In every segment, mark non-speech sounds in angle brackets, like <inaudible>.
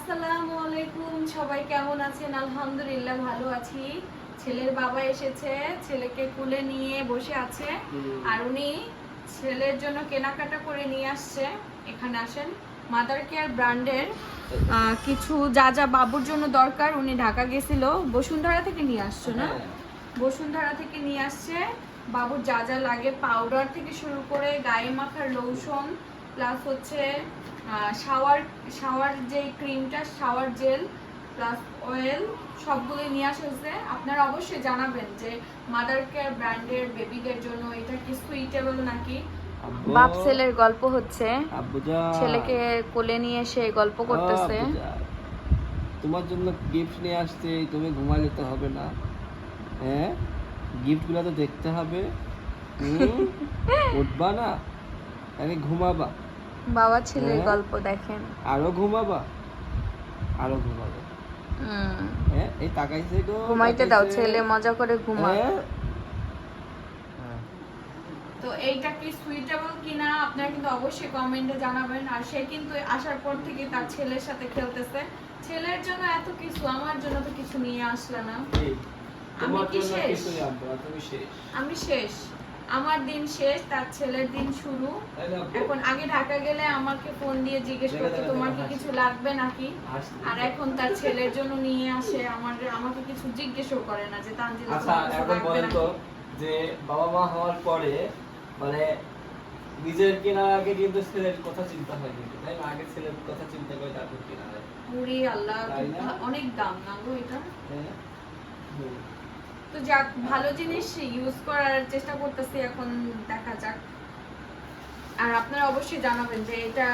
আসসালামু আলাইকুম সবাই কেমন আছেন? আলহামদুলিল্লাহ ভালো আছি। ছেলের বাবা এসেছে ছেলেকে কুলে নিয়ে বসে আছে। আর উনি ছেলের জন্য কেনাকাটা করে নিয়ে আসছে। এখানে আসেন। মাদার কেয়ার ব্র্যান্ডের কিছু যা যা বাবুর জন্য দরকার উনি ঢাকা গেছিল বসুন্ধরা থেকে নিয়ে আসছো না? বসুন্ধরা থেকে নিয়ে আসছে। বাবুর যা যা লাগে পাউডার থেকে শুরু করে গায়ে মাখার লোশন প্লাস হচ্ছে শাওয়ার শাওয়ার যে ক্রিমটা শাওয়ার জেল প্লাস অয়েল সবগুলো নিয়ে আসা হয়েছে। আপনারা অবশ্যই জানাবেন যে মাদার কেয়ার ব্র্যান্ডের বেবিদের জন্য এটা কি সুইটেবল নাকি? বাপ ছেলের গল্প হচ্ছে। ছেলেকে কোলে নিয়ে সে গল্প করতেছে। তোমার জন্য গিফট নিয়ে আসছে তুমি ঘুমালে তো হবে না। হ্যাঁ? গিফটগুলো তো দেখতে হবে? <laughs> উঠবা না? আগে ঘুমাবা। বাবা ছেলের হ্যাঁ? গল্প দেখেন। আরও ঘুমাবা? আরও ঘুমাবে। হ্যাঁ এই তাকাইছে গো ঘুমাইতে দাও ছেলে মজা করে ঘুমা। হ্যাঁ? তো এইটা কি সুইটেবল কিনা আপনারা কিন্তু অবশ্যই কমেন্টে জানাবেন। আর সে কিন্তু আসার পর থেকে তার ছেলের সাথে খেলতেছে। ছেলের জন্য এত কিছু আমার জন্য তো কিছু নিয়ে আসলে না। তোমার কি শেষ। আমি শেষ। আমার দিন শেষ তার ছেলের দিন শুরু? এখন আগে ঢাকা গেলে আমাকে ফোন দিয়ে জিজ্ঞেস করতো তোমার কি কিছু লাগবে নাকি? আর এখন তার ছেলের জন্য নিয়ে আসে আমার আমাকে কিছু জিজ্ঞেসও করে না যে তানজিলা আচ্ছা এখন বলেন তো যে বাবা মা হওয়ার পরে মানে নিজের কেনার আগে কিন্তু ছেলের কথা চিন্তা হয় কিন্তু তাই না? আগে ছেলের কথা চিন্তা করে তারপর কেনা হয়। উরি আল্লাহ অনেক দাম না গো এটা? হ্যাঁ? তো যাক ভালো জিনিস ইউজ করার চেষ্টা করতেছি এখন দেখা যাক। আর আপনারা অবশ্যই জানাবেন যে এটা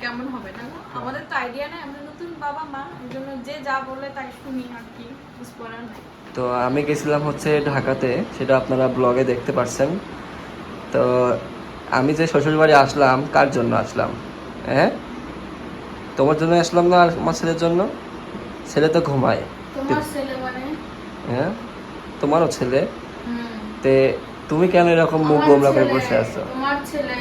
কেমন হবে না আমাদের তো আইডিয়া নাই আমরা নতুন বাবা মা এই জন্য যে যা বলে তাই শুনি আর কি কিছু করার নাই। তো আমি গেছিলাম হচ্ছে ঢাকাতে সেটা আপনারা ব্লগে দেখতে পাচ্ছেন তো আমি যে শ্বশুরবাড়ি আসলাম কার জন্য আসলাম? হ্যাঁ? তোমার জন্য আসলাম না আমার ছেলের জন্য? ছেলে তো ঘুমায়। তোমার ছেলে মানে? হ্যাঁ? তোমারও ছেলে? তে তুমি কেন এরকম মুখ গোমরা করে বসে আছো? তোমার ছেলে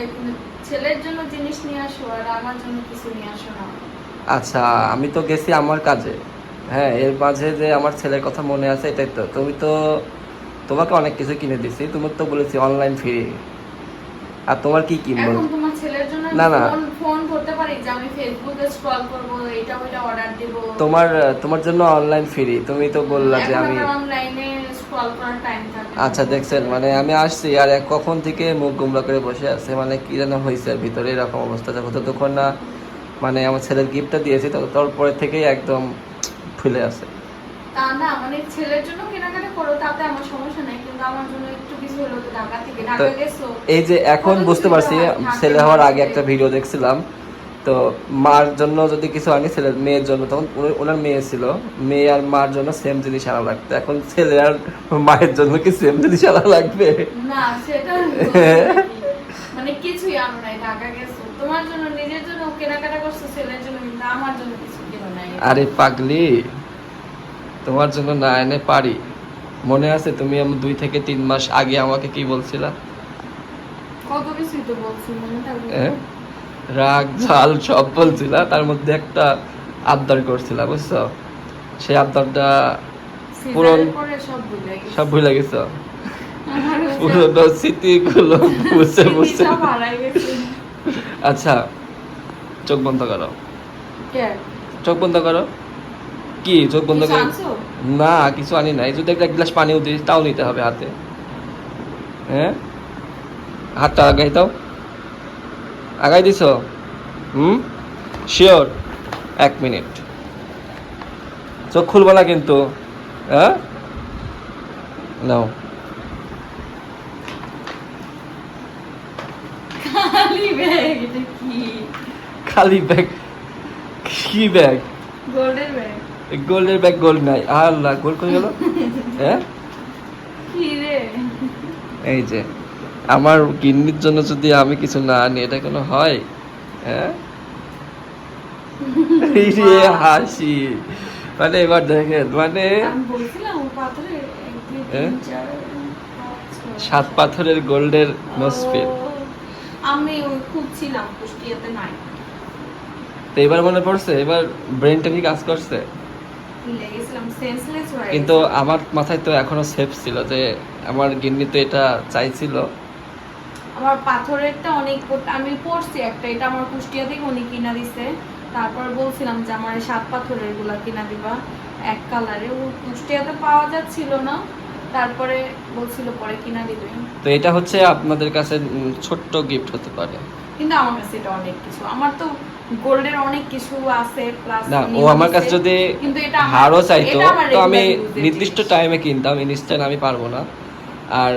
ছেলের জন্য জিনিস নিয়ে আসো আর আমার জন্য কিছু নিয়ে আসো না। আচ্ছা আমি তো গেছি আমার কাজে। হ্যাঁ এর মাঝে যে আমার ছেলের কথা মনে আছে এটাই তো। তুমি তো তোমাকে অনেক কিছু কিনে দিছি তুমি তো বলেছি অনলাইন ফ্রি আর তোমার কি কিনবো? এখন তোমার ছেলের জন্য না, না। ফোন করতে পারি যে আমি ফেসবুকে স্ক্রল করব এটা ওইটা অর্ডার দেব। তোমার তোমার জন্য অনলাইন ফ্রি তুমি তো বললা যে আমি অনলাইনে আচ্ছা দেখছেন মানে আমি আসছি আর কখন থেকে মুখ গুমরা করে বসে আছে মানে কি যেন হয়েছে ভিতরে এরকম অবস্থা। যখন ততক্ষণ না মানে আমার ছেলের গিফটটা দিয়েছি তারপরে থেকেই একদম ফুলে আছে। তা না মানে ছেলের জন্য কেনাকাটা করো তাতে আমার সমস্যা নাই কিন্তু আমার জন্য একটু কিছু হলো তো ঢাকা থেকে। ঢাকা গেছো এই যে এখন বুঝতে পারছি ছেলে হওয়ার আগে একটা ভিডিও দেখছিলাম। তো মার জন্য যদি কিছু আনি ছেলের মেয়ের জন্য তখন ওনার মেয়ে ছিল। মেয়ে আর মার জন্য সেম জিনিস আনা লাগতো। এখন ছেলে আর মায়ের জন্য কি সেম জিনিস আনা লাগবে? না সেটা <laughs> মানে কিছুই আনো নাই ঢাকা গেছো। তোমার জন্য নিজের জন্য কেনাকাটা করছ ছেলের জন্য কিন্তু আমার জন্য কিছু কেনো নাই। আরে পাগলি তোমার জন্য না এনে পারি। মনে আছে তুমি আমি দুই থেকে তিন মাস আগে আমাকে কি বলছিলা? কত কিছুই তো বলছি মনে থাকবে। হ্যাঁ? রাগ ঝাল সব বলছিলা। তার মধ্যে একটা আবদার করছিলা বুঝছ? সেই আবদারটা পূরণ সব ভুলে গেছি। পুরোনো স্মৃতিগুলো বুঝে বুঝে। স্মৃতিটা হারাই গেছে। আচ্ছা চোখ বন্ধ করো। চোখ বন্ধ করো। কি চোখ বন্ধ করে? না কিছু আনি নাই। যদি একটা গ্লাস পানিও দিই তাও নিতে হবে হাতে। হ্যাঁ? হাতটা আগাই দাও। আগাই দিছ? হুম? শিওর এক মিনিট। চোখ খুলবো না কিন্তু। হ্যাঁ? নাও। খালি ব্যাগ কি? ব্যাগ। গোল্ডের ব্যাগ। গোল্ডের ব্যাগ গোল্ড নাই। আল্লাহ গোল্ড করে গেল? <laughs> হ্যাঁ? এই যে। আমার কিডনির জন্য যদি আমি কিছু না আনি এটা কোনো হয়? হ্যাঁ? <laughs> হাসি। মানে এবার দেখেন মানে হ্যাঁ? সাত পাথরের গোল্ডের ও, আমি খুঁজছিলাম কুষ্টিয়াতে নাই। এবার মনে পড়ছে এবার ব্রেনটা কি কাজ করছে? কিন্তু আমার মাথায় তো এখনও সেফ ছিল যে আমার গিন্নি তো এটা চাইছিল। আমার পাথরেরটা অনেক আমি পড়ছি একটা এটা আমার কুষ্টিয়া থেকে উনি কিনা দিছে। তারপর বলছিলাম যে আমার সাত পাথরেরগুলা কিনা দিবা এক কালারে। ও কুষ্টিয়াতে পাওয়া যাচ্ছিল না। তারপরে বলছিল পরে কিনা দিবে। তো এটা হচ্ছে আপনাদের কাছে ছোট্ট গিফট হতে পারে। কিন্তু আমার কাছে এটা অনেক কিছু। আমার তো গোল্ডের অনেক কিছু আছে প্লাস না ও আমার কাছে যদি কিন্তু এটা হারও চাইতো তো আমি নির্দিষ্ট টাইমে কিনতাম ইনস্ট্যান্ট আমি পারব না। আর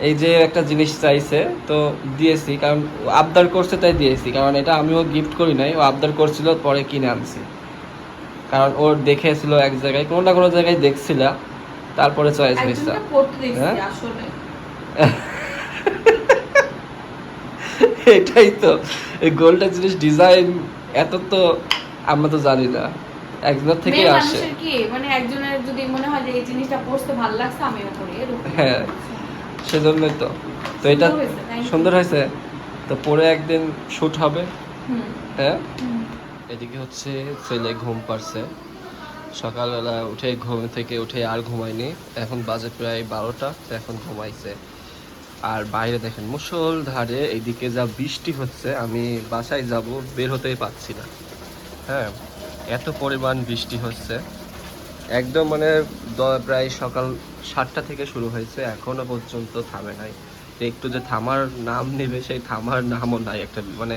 এই যে একটা জিনিস চাইছে তো দিয়েছি কারণ আবদার করছে তাই দিয়েছি কারণ এটা আমিও গিফট করি নাই ও আবদার করছিল পরে কিনে আনছি। কারণ ওর দেখেছিল এক জায়গায় কোনো না কোনো জায়গায় দেখছিল তারপরে চয়েস হয়েছে দেখছি হ্যাঁ? <laughs> এটাই তো এই গোলটা জিনিস ডিজাইন এত তো আমরা তো জানি না একজনের থেকে আসে। মানে একজনের যদি মনে হয় যে এই জিনিসটা পড়তে ভালো লাগছে আমিও করি হ্যাঁ। সেজন্যই তো। তো এটা সুন্দর হয়েছে, তো পরে একদিন শুট হবে। হ্যাঁ? এদিকে হচ্ছে ছেলে ঘুম পারছে সকালবেলা উঠে ঘুম থেকে উঠে আর ঘুমায়নি। এখন বাজে প্রায় বারোটা তো এখন ঘুমাইছে। আর বাইরে দেখেন মুসল ধারে এইদিকে যা বৃষ্টি হচ্ছে আমি বাসায় যাব বের হতেই পারছি না। হ্যাঁ? এত পরিমাণ বৃষ্টি হচ্ছে। একদম মানে প্রায় সকাল সাতটা থেকে শুরু হয়েছে, এখনও পর্যন্ত থামে নাই। একটু যে থামার নাম নেবে, সেই থামার নামও নাই। একটা মানে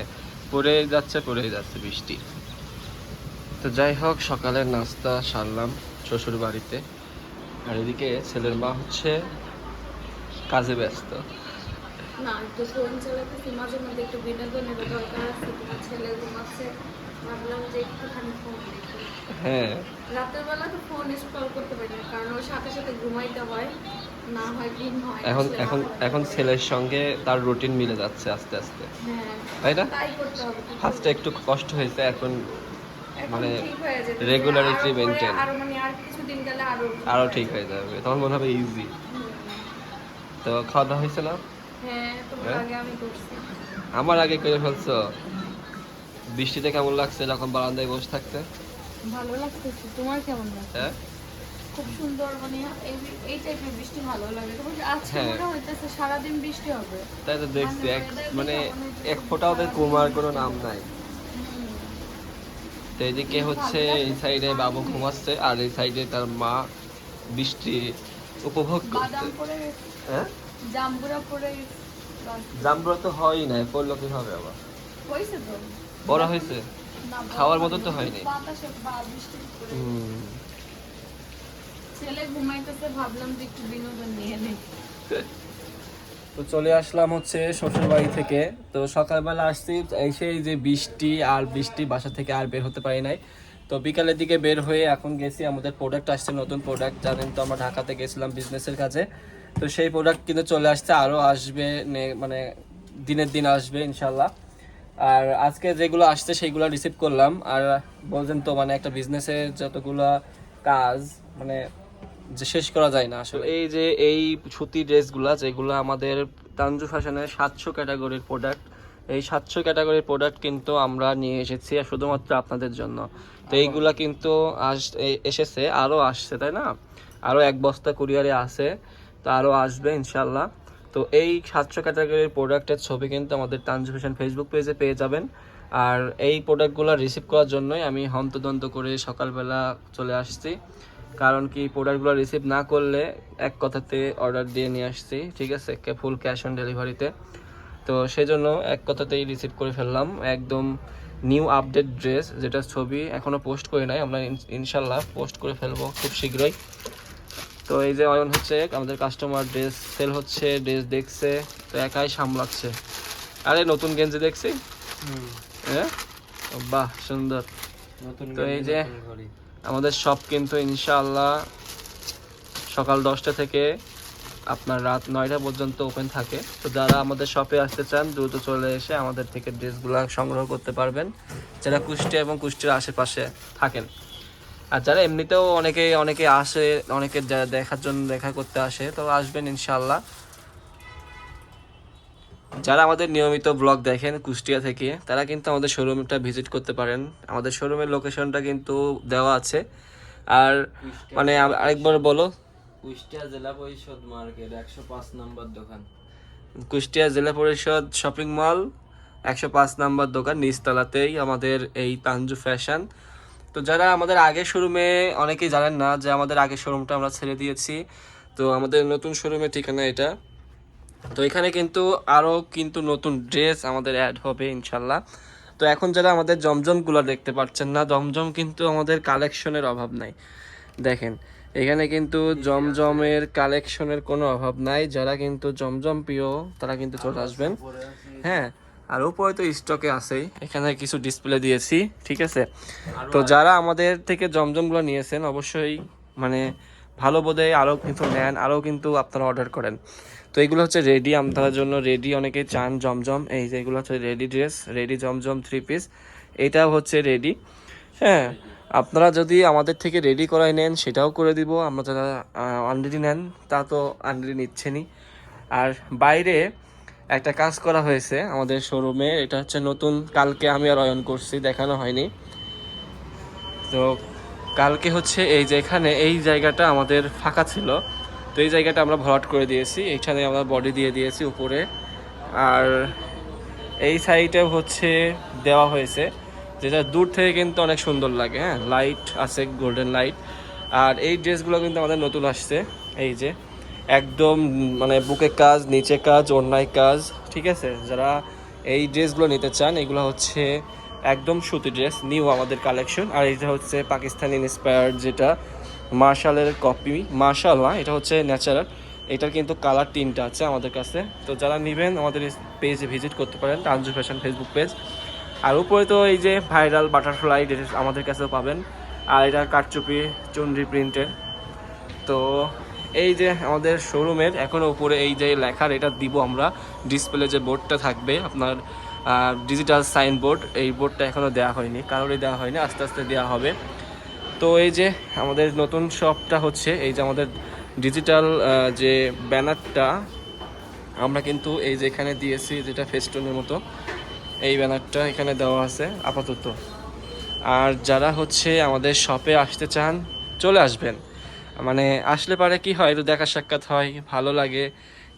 পড়ে যাচ্ছে পড়ে যাচ্ছে বৃষ্টি। তো যাই হোক, সকালের নাস্তা সারলাম শ্বশুর বাড়িতে আর এদিকে ছেলের মা হচ্ছে কাজে ব্যস্ত। না, একটু ফোন মাঝে একটু বিনোদনের দরকার আছে ছেলে ঘুমাচ্ছে। ভাবলাম যে একটুখানি ফোন দেখি। হ্যাঁ। রাতের বেলা তো ফোন স্ক্রল করতে পারি না কারণ ওর সাথে সাথে ঘুমাইতে হয় না হয় ঘুম হয় এখন এখন এখন ছেলের সঙ্গে তার রুটিন মিলে যাচ্ছে আস্তে আস্তে। হ্যাঁ তাই না? ফার্স্টে একটু কষ্ট হয়েছে এখন মানে। আরও maintain। আরও মানে আর কিছুদিন গেলে আরও আরও ঠিক হয়ে যাবে তখন মনে হবে ইজি তো খাওয়া দাওয়া হয়েছে না? হ্যাঁ হ্যাঁ? আমার আগে করে ফেলছো? বৃষ্টিতে কেমন লাগছে এরকম বারান্দায় বসে থাকতে? ভালো লাগতেছে। তোমার কেমন লাগছে? হ্যাঁ? খুব সুন্দর মানে এই এই টাইপের বৃষ্টি ভালো লাগে। আজকে হ্যাঁ। মনে হইতেছে সারাদিন বৃষ্টি হবে। তাই তো দেখছি এক মানে মনে এক ফোঁটা ওদের কুমার কোনো নাম নাই। তো এদিকে হচ্ছে এই সাইডে বাবু ঘুমাচ্ছে আর এই সাইডে তার মা বৃষ্টি উপভোগ করছে হ্যাঁ? জাম্বুরা পরে তো হয়ই নাই পড়ল কীভাবে আবার? হয়েছে তো। বড় হয়েছে? খাওয়ার মতো হয়নি। তো হয়নি। বাতাসে বা- বৃষ্টি পড়ে। হুম। ছেলে ঘুমাইতেছে ভাবলাম যে একটু বিনোদন নিয়ে নেই তো চলে আসলাম হচ্ছে শ্বশুর বাড়ি থেকে তো সকালবেলা আসছি এসে যে বৃষ্টি আর বৃষ্টি বাসা থেকে আর বের হতে পারি নাই তো বিকালের দিকে বের হয়ে এখন গেছি আমাদের প্রোডাক্ট আসছে নতুন প্রোডাক্ট জানেন তো আমরা ঢাকাতে গেছিলাম বিজনেসের কাজে তো সেই প্রোডাক্ট কিন্তু চলে আসছে আরও আসবে মানে দিনের দিন আসবে ইনশাল্লাহ আর আজকে যেগুলো আসছে সেইগুলো রিসিভ করলাম। আর বলছেন তো মানে একটা বিজনেসের যতগুলো কাজ মানে যে শেষ করা যায় না আসলে। এই যে এই সুতি ড্রেসগুলো যেগুলো আমাদের তানজু ফ্যাশনের সাতশো ক্যাটাগরির প্রোডাক্ট এই সাতশো ক্যাটাগরির প্রোডাক্ট কিন্তু আমরা নিয়ে এসেছি আর শুধুমাত্র আপনাদের জন্য। তো এইগুলা কিন্তু আস এসেছে আরও আসছে তাই না? আরও এক বস্তা কুরিয়ারে আছে তো আরও আসবে ইনশাল্লাহ তো এই সাতশো ক্যাটাগরির প্রোডাক্টের ছবি কিন্তু আমাদের তানজু ফ্যাশন ফেসবুক পেজে পেয়ে যাবেন। আর এই প্রোডাক্টগুলো রিসিভ করার জন্যই আমি হন্তদন্ত করে সকালবেলা চলে আসছি। কারণ কি প্রোডাক্টগুলো রিসিভ না করলে এক কথাতে অর্ডার দিয়ে নিয়ে আসছি, ঠিক আছে? ফুল ক্যাশ অন ডেলিভারিতে তো। সেজন্য এক কথাতেই রিসিভ করে ফেললাম। একদম নিউ আপডেট ড্রেস যেটা ছবি এখনও পোস্ট করি নাই, আমরা ইনশাল্লাহ পোস্ট করে ফেলব খুব শীঘ্রই। তো এই যে অয়ন হচ্ছে আমাদের কাস্টমার ড্রেস সেল হচ্ছে ড্রেস দেখছে তো একাই সামলাচ্ছে। আরে নতুন গেঞ্জি দেখছি? হ্যাঁ? বাহ সুন্দর। তো এই যে আমাদের শপ কিন্তু ইনশাআল্লাহ সকাল দশটা থেকে আপনার রাত নয়টা পর্যন্ত ওপেন থাকে। তো যারা আমাদের শপে আসতে চান দ্রুত চলে এসে আমাদের থেকে ড্রেসগুলো সংগ্রহ করতে পারবেন। যারা কুষ্টিয়া এবং কুষ্টিয়ার আশেপাশে থাকেন। আর যারা এমনিতেও অনেকে অনেকে আসে অনেকে দেখার জন্য দেখা করতে আসে তো আসবেন ইনশাল্লাহ যারা আমাদের নিয়মিত ব্লগ দেখেন কুষ্টিয়া থেকে তারা কিন্তু আমাদের শোরুমটা ভিজিট করতে পারেন। আমাদের শোরুমের লোকেশনটা কিন্তু দেওয়া আছে। আর মানে আরেকবার বলো। কুষ্টিয়া জেলা পরিষদ মার্কেট একশো পাঁচ নম্বর দোকান। কুষ্টিয়া জেলা পরিষদ শপিং মল একশো পাঁচ নাম্বার দোকান নিচতলাতেই আমাদের এই তানজু ফ্যাশন। তো যারা আমাদের আগের শোরুমে অনেকেই জানেন না যে আমাদের আগের শোরুমটা আমরা ছেড়ে দিয়েছি। তো আমাদের নতুন শোরুমের ঠিকানা এটা। তো এখানে কিন্তু আরও কিন্তু নতুন ড্রেস আমাদের অ্যাড হবে ইনশাল্লাহ তো এখন যারা আমাদের জমজমগুলো দেখতে পাচ্ছেন না জমজম কিন্তু আমাদের কালেকশনের অভাব নাই। দেখেন এখানে কিন্তু জমজমের কালেকশনের কোনো অভাব নাই। যারা কিন্তু জমজম প্রিয় তারা কিন্তু চলে আসবেন। হ্যাঁ আর উপরে তো স্টকে আছেই। এখানে কিছু ডিসপ্লে দিয়েছি ঠিক আছে? তো যারা আমাদের থেকে জমজমগুলো নিয়েছেন অবশ্যই মানে ভালো বোধে আরও কিন্তু নেন আরও কিন্তু আপনারা অর্ডার করেন। তো এগুলো হচ্ছে রেডি আপনাদের জন্য রেডি অনেকে চান জমজম। এই যে এগুলো হচ্ছে ready dress ready Zamzam three piece এটাও হচ্ছে রেডি হ্যাঁ আপনারা যদি আমাদের থেকে রেডি করাই নেন সেটাও করে দিব। আমরা যারা অলরেডি নেন তা তো অলরেডি নিচ্ছেনই। আর বাইরে একটা কাজ করা হয়েছে আমাদের শোরুমে এটা হচ্ছে নতুন, কালকে আমি আর অয়ন করছি, দেখানো হয়নি। তো কালকে হচ্ছে এই যে এখানে, এই জায়গাটা আমাদের ফাঁকা ছিল। তো এই জায়গাটা আমরা ভরাট করে দিয়েছি। এইখানে আমরা বডি দিয়ে দিয়েছি উপরে। আর এই সাইডে হচ্ছে দেওয়া হয়েছে, যেটা দূর থেকে কিন্তু অনেক সুন্দর লাগে হ্যাঁ? লাইট আছে গোল্ডেন লাইট আর এই ড্রেসগুলো কিন্তু আমাদের নতুন আসছে, এই যে। একদম মানে বুকে কাজ, নিচে কাজ, অন্যায় কাজ, ঠিক আছে? যারা এই ড্রেসগুলো নিতে চান, এগুলো হচ্ছে একদম সুতি ড্রেস, নিউ আমাদের কালেকশন। আর এটা হচ্ছে পাকিস্তানি ইন্সপায়ার্ড যেটা, মার্শালের কপি মার্শাল না, এটা হচ্ছে ন্যাচারাল এটার কিন্তু কালার তিনটা আছে আমাদের কাছে। তো যারা নেবেন, আমাদের পেজে ভিজিট করতে পারেন, তানজু ফ্যাশন ফেসবুক পেজ আর উপরে তো এই যে ভাইরাল বাটারফ্লাই ড্রেস আমাদের কাছেও পাবেন। আর এটা কারচুপি চুনরি প্রিন্টের তো এই যে আমাদের শোরুমের এখনও উপরে এই যে লেখার এটা দিব আমরা। ডিসপ্লে যে বোর্ডটা থাকবে, আপনার ডিজিটাল সাইন বোর্ড এই বোর্ডটা এখনও দেওয়া হয়নি। কারোরই দেওয়া হয়নি, আস্তে আস্তে দেওয়া হবে। তো এই যে আমাদের নতুন শপটা হচ্ছে, এই যে আমাদের ডিজিটাল যে ব্যানারটা, আমরা কিন্তু এই যে এখানে দিয়েছি, যেটা ফেস্টুনের মতো, এই ব্যানারটা এখানে দেওয়া আছে, আপাতত। আর যারা হচ্ছে আমাদের শপে আসতে চান, চলে আসবেন। মানে আসলে পারে কি হয় একটু দেখা সাক্ষাৎ হয় ভালো লাগে।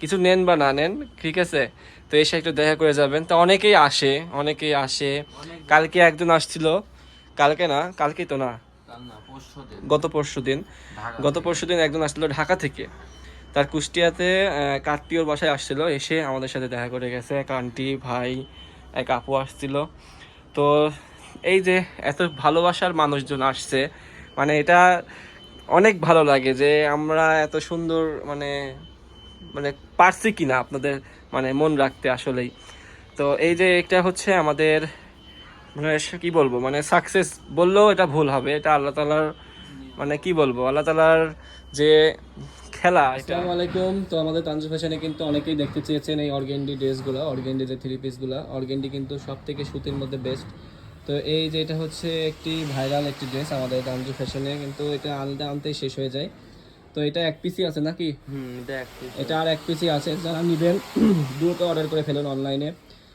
কিছু নেন বা না নেন ঠিক আছে? তো এসে একটু দেখা করে যাবেন। তো অনেকেই আসে অনেকেই আসে। কালকে একজন আসছিল। কালকে না? কালকে তো না? গত পরশু দিন। গত পরশু দিন একজন আসছিল ঢাকা থেকে। তার কুষ্টিয়াতে আত্মীয়র বাসায় আসছিল। এসে আমাদের সাথে দেখা করে গেছে। এক আন্টি ভাই এক আপু আসছিল। তো এই যে এত ভালোবাসার মানুষজন আসছে মানে এটা অনেক ভালো লাগে যে আমরা এত সুন্দর মানে মানে পারছি কিনা আপনাদের মানে মন রাখতে আসলেই। তো এই যে এটা হচ্ছে আমাদের মানে কি বলব মানে সাকসেস বললেও এটা ভুল হবে। এটা আল্লাহ তালার মানে কি বলব, আল্লাহ তালার যে খেলা আসসালামু আলাইকুম। তো আমাদের তানজু ফ্যাশনে কিন্তু অনেকেই দেখতে চেয়েছেন এই অর্গেন্ডি ড্রেসগুলো, অর্গেন্ডি যে থ্রি পিসগুলো অর্গেন্ডি কিন্তু সব থেকে সুতির মধ্যে বেস্ট তো এই যে এটা হচ্ছে একটি ভাইরাল একটি ড্রেস আমাদের তানজু ফ্যাশনে কিন্তু এটা আনতে আনতেই শেষ হয়ে যায়। তো এটা এক পিসই আছে নাকি? এটা আর এক পিসই আছে। যারা নেবেন <clears throat> দ্রুত অর্ডার করে ফেলুন অনলাইনে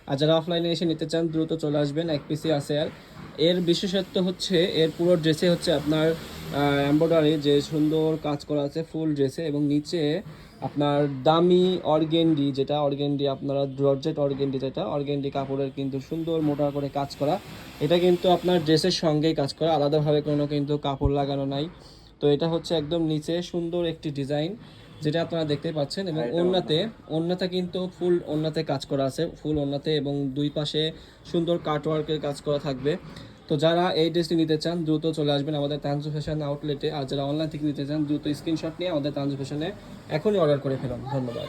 আর যারা অফলাইনে এসে নিতে চান দ্রুত চলে আসবেন এক পিসই আছে আর। এর বিশেষত্ব হচ্ছে এর পুরো ড্রেসে হচ্ছে আপনার এমব্রয়ডারি যে সুন্দর কাজ করা আছে ফুল ড্রেসে এবং নিচে আপনার দামি অর্গেন্ডি যেটা অর্গেন্ডি আপনারা জর্জেট অর্গেন্ডি যেটা অর্গেন্ডি কাপড়ের কিন্তু সুন্দর মোটা করে কাজ করা। এটা কিন্তু আপনার ড্রেসের সঙ্গেই কাজ করা আলাদাভাবে কোনো কিন্তু কাপড় লাগানো নাই। তো এটা হচ্ছে একদম নিচে সুন্দর একটি ডিজাইন যেটা আপনারা দেখতে পাচ্ছেন। এবং ওন্নাতে ওন্নাতে কিন্তু ফুল ওন্নাতে কাজ করা আছে। ফুল ওন্নাতে এবং দুই পাশে সুন্দর কাটওয়ার্কের কাজ করা থাকবে। তো যারা এই ড্রেসটি নিতে চান, দ্রুত চলে আসবেন আমাদের তানজু ফ্যাশন আউটলেটে আর যারা অনলাইন থেকে নিতে চান, দ্রুত স্ক্রিনশট নিয়ে আমাদের তানজু ফ্যাশনে এখনই অর্ডার করে ফেলুন। ধন্যবাদ।